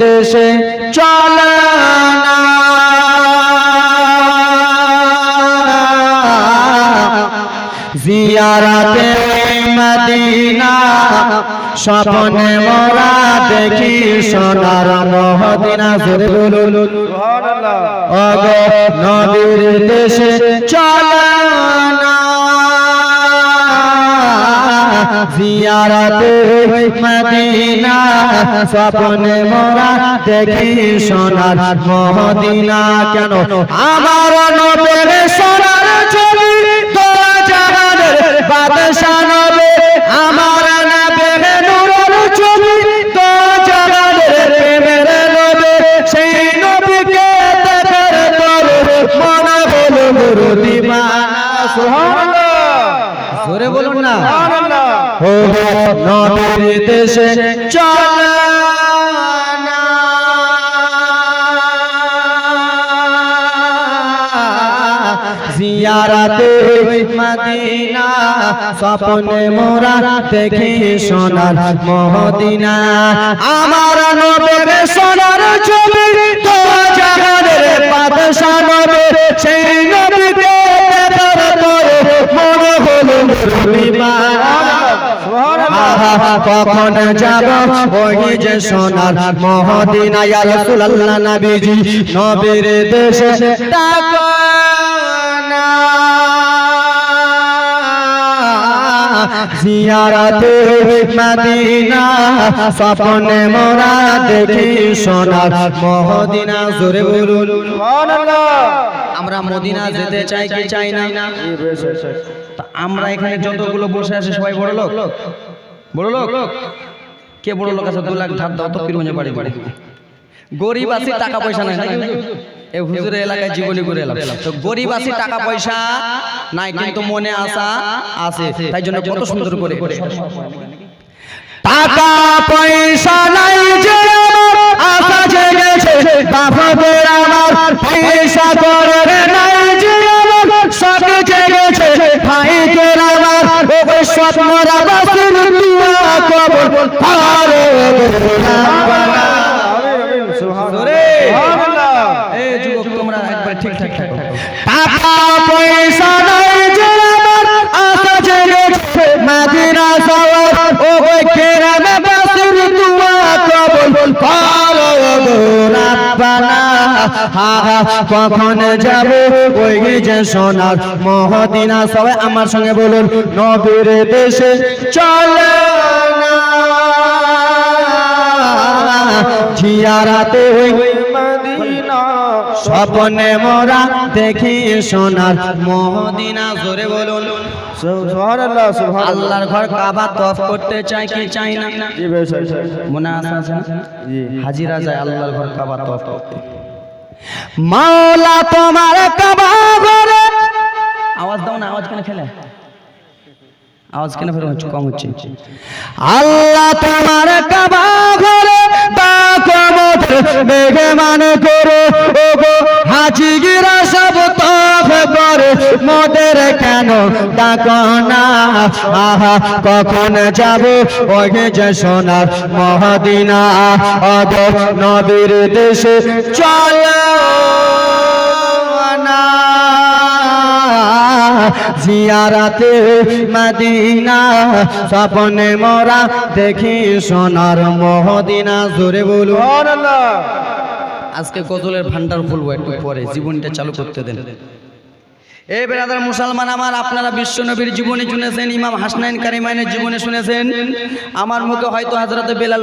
দেশে চলে জিয়ারাতে মদিনা স্বপ্নে মোরা দেখি সোনার মহদিনা জোরে বলুন অগ নবীর দেশে চলে জিয়ারাতে মদিনা, স্বপ্নে মোরা দেখি সোনার মদিনা। কেন? আমার নবের সোনার ছবি দোয়া জাহানের বাদশা দেশে চল জিয়ারাতে মদিনা স্বপ্নে মোরা দেখি সোনার মহদিনা। আমার নবের সোনার ছবি তো সেই কখন যাব? ওই যে সোনার মহদিনা ইয়া রাসূলুল্লাহ নবীজি নবীর দেশে ডাকনা জিয়ারাতে মদিনা স্বপ্নে মোরা দেখি সোনার মহদিনা জোরে বলুন। আমরা মদিনা যেতে চাই কি চাই না? আমরা এখানে যতগুলো বসে আছে সবাই বড় লোক বড় লোক কে বড় লোক আছে? দু লাখ ধার দাও তো পীরগঞ্জে বাড়ি বাড়ি গরিব আছে টাকা পয়সা নাই। নাকি এই হুজুরের এলাকায় জীবনী করে এলাম। তো গরিব আছে টাকা পয়সা নাই কিন্তু মনে আশা আছে। তাই জন্য কত সুন্দর করে টাকা পয়সা নাই যে আমার আশা জেগেছে বাপদের আমার পয়সা করে নাই যে আমার শখ জেগেছে। ভাইদের স্বপ্নরা বাসির দুয়া কবর আরে এই যুবক তোমরা একবার ঠিকঠাক থাকো। হা হা কখন যাব? ওই যে সোনার মহদিনা সবাই আমার সঙ্গে বলুন নবীর দেশে চলে ওই স্বপ্নে মোরা দেখি সোনার মহদিনা। জোরে বলুন। আল্লাহর ঘর কাবা তফ করতে চাই কি চাই না? মনে আছে হাজিরা যায় আল্লাহর ঘর কাবা তফ করতে। মাওলা তোমার কাবা আওয়াজ দাও না, আওয়াজ কেন খেলে? আওয়াজ কেন ফের হচ্ছে কম হচ্ছে। আল্লাহ তোমার কাবা ঘরে বাকমত বেগে মানে করো মোদের কেন ডাকো না? আহা কখন যাব? ওই যে সোনার মহদিনা। অগ নবীর দেশে চলো জিয়ারাতে মদিনা। স্বপ্নে মোরা দেখি সোনার মহদিনা। জোরে বলু আজকে গজলের ভান্ডার খুলবো একটু পরে। জীবনটা চালু করতে দেন। এই বেড়াদার মুসলমান, আমার আপনারা বিশ্বনবীর জীবনী শুনেছেন, ইমাম হাসনাইন কারিমাইনের জীবনে শুনেছেন। আমার মুখে হয়তো হাজরাতে বেলাল